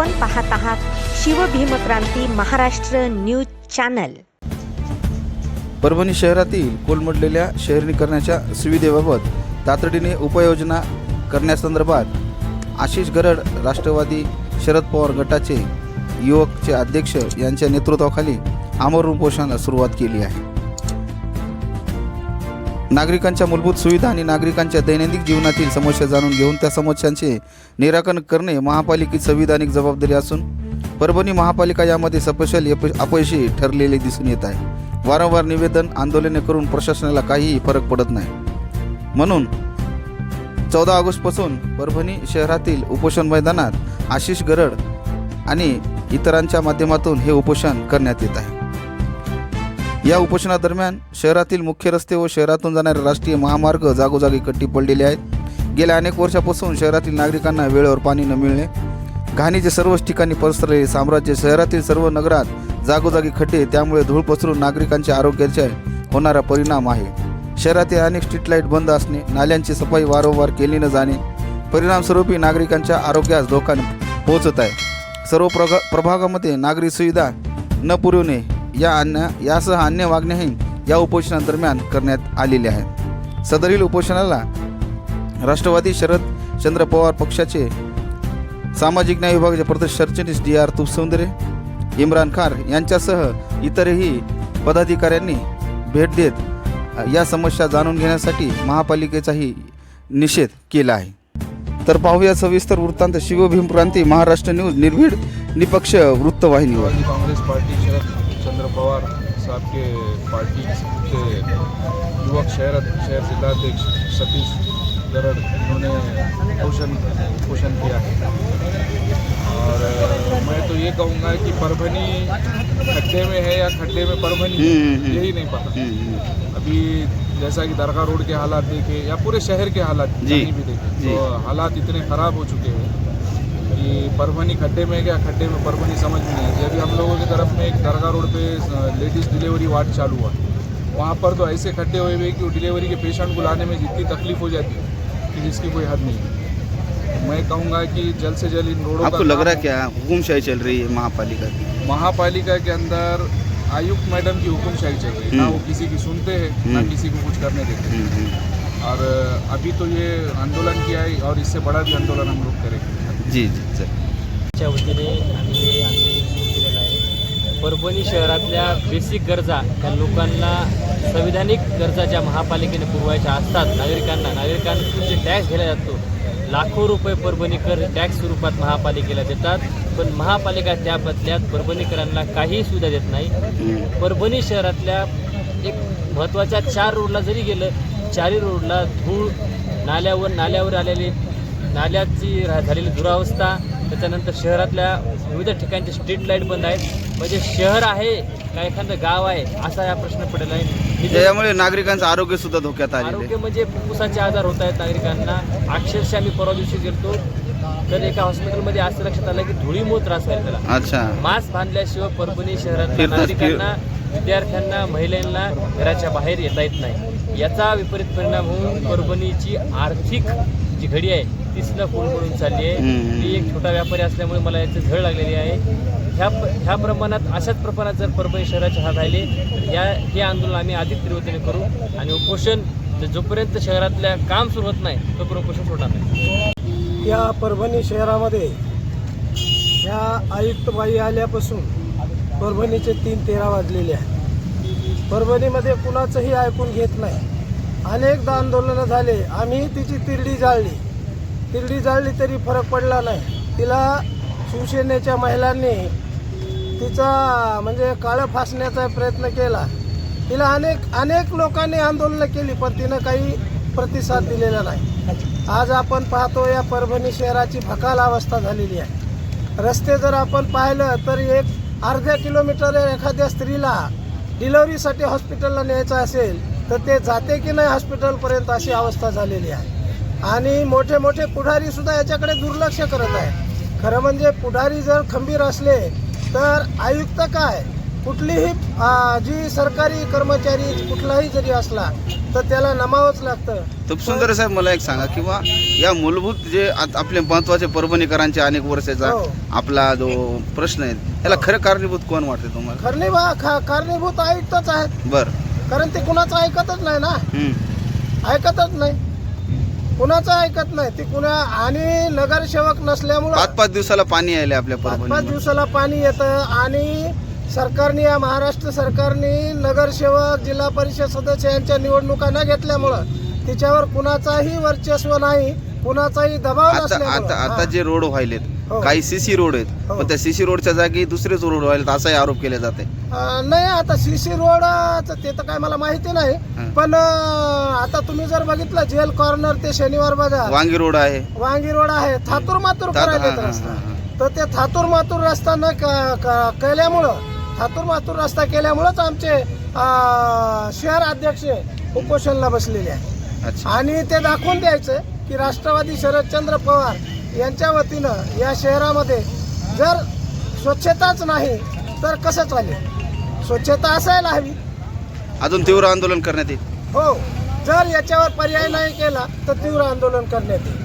आपण पाहत आहात शिवभीमक्रांती महाराष्ट्र न्यूज चॅनल. परभणी शहरातील कोलमडलेल्या शहरीकरणाच्या सुविधेबाबत तातडीने उपाययोजना करण्यासंदर्भात आशिष गरड राष्ट्रवादी शरद पवार गटाचे युवकचे अध्यक्ष यांच्या नेतृत्वाखाली आमरण उपोषणाला सुरुवात केली आहे. नागरिकांच्या मूलभूत सुविधा आणि नागरिकांच्या दैनंदिन जीवनातील समस्या जाणून घेऊन त्या समस्यांचे निराकरण करणे महापालिकेची संविधानिक जबाबदारी असून परभणी महापालिका यामध्ये सपशल अपयशी ठरलेले दिसून येत आहे. वारंवार निवेदन आंदोलने करून प्रशासनाला काहीही फरक पडत नाही. म्हणून चौदा ऑगस्टपासून परभणी शहरातील उपोषण मैदानात आशिष गरड आणि इतरांच्या माध्यमातून हे उपोषण करण्यात येत आहे. या उपोषणादरम्यान शहरातील मुख्य रस्ते व शहरातून जाणारे राष्ट्रीय महामार्ग जागोजागी कट्टी पडलेले आहेत. गेल्या अनेक वर्षापासून शहरातील नागरिकांना वेळेवर पाणी न मिळणे घाणीचे सर्वच ठिकाणी पसरलेले साम्राज्य शहरातील सर्व नगरात जागोजागी खड्डे त्यामुळे धूळ पसरून नागरिकांच्या आरोग्याचे होणारा परिणाम आहे. शहरातील अनेक स्ट्रीट लाइट बंद असणे नाल्यांची सफाई वारंवार केली न जाणे परिणामस्वरूपी नागरिकांच्या आरोग्यास धोका पोहोचत आहे. सर्व प्रग प्रभागामध्ये नागरी सुविधा न पुरवणे या अन्य यासह अन्य मागण्याही या उपोषणादरम्यान करण्यात आलेल्या आहेत. सदरील उपोषणाला राष्ट्रवादी शरद चंद्र पवार पक्षाचे सामाजिक न्याय विभागाचे प्रदेश सरचिटणीस डी आर तुपसौंदरे इम्रान खान यांच्यासह इतरही पदाधिकाऱ्यांनी भेट देत या समस्या जाणून घेण्यासाठी महापालिकेचाही निषेध केला आहे. तर पाहूया सविस्तर वृत्तांत. शिवभीम क्रांती महाराष्ट्र न्यूज निर्भीड निपक्ष वृत्तवाहिनीवर. काँग्रेस पार्टी शरद चंद्र पवार साहब के पार्टी के युवक शहर शहर जिलाध्यक्ष सतीश गरड इन्होंने पोषण पोषण किया। है और मैं तो ये कहूँगा कि परभनी खड्डे में है या खड्डे में परभनी है, हम्म, हम्म। यही नहीं पता। अभी जैसा कि दरगाह रोड के हालात देखे या पूरे शहर के हालात भी देखे तो हालात इतने ख़राब हो चुके हैं कि परभनी खड्डे में क्या? खड्डे में परभनी समझ में नहीं आती। अभी हम लोगों की तरफ़ में एक दरगाह रोड पे लेडीज़ डिलीवरी वार्ड चालू हुआ। वहाँ पर तो ऐसे खड्डे हुए हुए कि वो डिलीवरी के पेशेंट को लाने में जितनी तकलीफ़ हो जाती है कि जिसकी कोई हद नहीं। मैं कहूँगा कि जल्द से जल्द इन रोडों आपको का लग रहा है क्या हुकुमशाही चल रही है महापालिका की? महापालिका के अंदर आयुक्त मैडम की हुकुमशाही चल रही है। ना हम्म। वो किसी की सुनते हैं ना हम्म। किसी को कुछ करने देते हैं। हम्म. और अभी तो ये आंदोलन किया है और इससे बड़ा भी आंदोलन हम लोग करेंगे। जी जी सर च्या वतीने आम्ही हे आंदोलन सुरू केलेलं आहे. परभणी शहरातल्या बेसिक गरजा त्या लोकांना संविधानिक गरजा ज्या महापालिकेने पुरवायच्या असतात नागरिकांना नागरिकांकडून जे टॅक्स घेतला जातो. लाखो रुपये परभणीकर टॅक्स स्वरूपात महापालिकेला देतात पण महापालिका त्या बदल्यात परभणीकरांना काहीही सुविधा देत नाही. परभणी शहरातल्या एक महत्त्वाच्या चार रोडला जरी गेलं चारही रोडला धूळ नाल्यावर नाल्यावर आलेली नाल्याची रा- झालेली दुरावस्था त्याच्यानंतर शहरातल्या विविध ठिकाणचे स्ट्रीट लाइट बंद आहेत. म्हणजे शहर आहे का एखादं गाव आहे असा हा प्रश्न पडलेला आहे. जे त्यामुळे नागरिकांचं आरोग्य सुद्धा धोक्यात आलेलं आरोग्य आहे म्हणजे फुफ्फुसाचे आजार होत आहेत नागरिकांना. अक्षरशः आम्ही परवा दिवशी गेलतो तर एका हॉस्पिटलमध्ये असं लक्षात आलं की धुळीमुळे त्रास आहे त्याला अच्छा. मास्क बांधल्याशिवाय परभणी शहरातल्या फिरतात- नागरिकांना विद्यार्थ्यांना महिलांना घराच्या बाहेर येता येत नाही. याचा विपरीत परिणाम होऊन परभणीची आर्थिक जी घडी आहे ती सुद्धा कोलमडून चालली आहे. मी एक छोटा व्यापारी असल्यामुळे मला याची झळ लागलेली आहे. ह्या ह्या प्रमाणात अशाच प्रमाणात जर परभणी शहराचे हात राहिले तर या हे आंदोलन आम्ही अधिक तीव्रतेने करू. आणि उपोषण ज- जोपर्यंत शहरातल्या काम सुरू होत नाही तोपर्यंत उपोषण सोडणार नाही. या परभणी शहरामध्ये या आयुक्तबाई आल्यापासून परभणीचे तीन तेरा वाजलेले आहे परभणीमध्ये कुणाचंही ऐकून घेत नाही. अनेकदा आंदोलनं झाले आम्ही तिची तिरडी जाळली. तिरडी जाळली तरी फरक पडला नाही. तिला शिवसेनेच्या महिलांनी तिचा म्हणजे काळं फासण्याचा प्रयत्न केला. तिला अनेक अनेक लोकांनी आंदोलनं केली पण तिनं काही प्रतिसाद दिलेला नाही. आज आपण पाहतो या परभणी शहराची भकाल अवस्था झालेली आहे. रस्ते जर आपण पाहिलं तर एक अर्ध्या किलोमीटर एखाद्या स्त्रीला डिलिव्हरीसाठी हॉस्पिटलला न्यायचं असेल तर ते जाते की नाही हॉस्पिटलपर्यंत अशी अवस्था झालेली आहे. आणि मोठे मोठे पुढारी सुद्धा याच्याकडे दुर्लक्ष करत आहे खरं म्हणजे पुढारी जर खंबीर असले तर आयुक्त काय? कुठलीही जी सरकारी कर्मचारी कुठलाही जरी असला तर त्याला नमावंच लागतं. तर सुंदर साहेब मला एक सांगा किंवा या मूलभूत जे आत- आपले महत्त्वाचे परभणीकरांचे अनेक वर्षाचा हो. आपला जो प्रश्न आहे त्याला खरं कारणीभूत कोण वाटते तुम्हाला? कारणीभा खा कारणीभूत आयुक्तच आहेत. बर. कारण ते कुणाचं ऐकतच नाही ना. हम्म. ऐकतच नाही. कुणाचं ऐकत नाही ते कुणा आणि नगरसेवक नसल्यामुळं पाच पाच दिवसाला पाणी यायले आपल्या पाच पाच परभणी दिवसाला पाणी येतं आणि सरकारने या महाराष्ट्र सरकारने नगरसेवक जिल्हा परिषद सदस्य यांच्या निवडणुका न घेतल्यामुळं तिच्यावर कुणाचाही वर्चस्व नाही कुणाचाही दबाव आता नसल्यामुळं आता आता. जे रोड व्हायलेत हो. काही सीसी रोड आहेत हो. पण त्या सीसी रोडच्या जागी दुसरेच रोड व्हायलेत असाही आरोप केले जाते अं, नाही आता सी सी रोड ते तर काय मला माहिती नाही हं. पण अं, आता तुम्ही जर बघितलं जेल कॉर्नर ते शनिवार बाजार वांगी रोड आहे वांगी रोड आहे थातूर मातूर तात- करायला हा, हा, रस्ता हा, तर ते थातूर मातूर रस्ता न क- क- केल्यामुळं थातूर मातूर रस्ता केल्यामुळंच आमचे शहर अध्यक्ष उपोषणला बसलेले आहे आणि ते दाखवून द्यायचं की राष्ट्रवादी शरदचंद्र पवार यांच्या वतीनं या शहरामध्ये जर स्वच्छताच नाही तर कसं चालेल? स्वच्छता असायला हवी. अजून तीव्र आंदोलन करण्यात येईल. हो. जर याच्यावर पर्याय नाही केला तर तीव्र आंदोलन करण्यात येईल.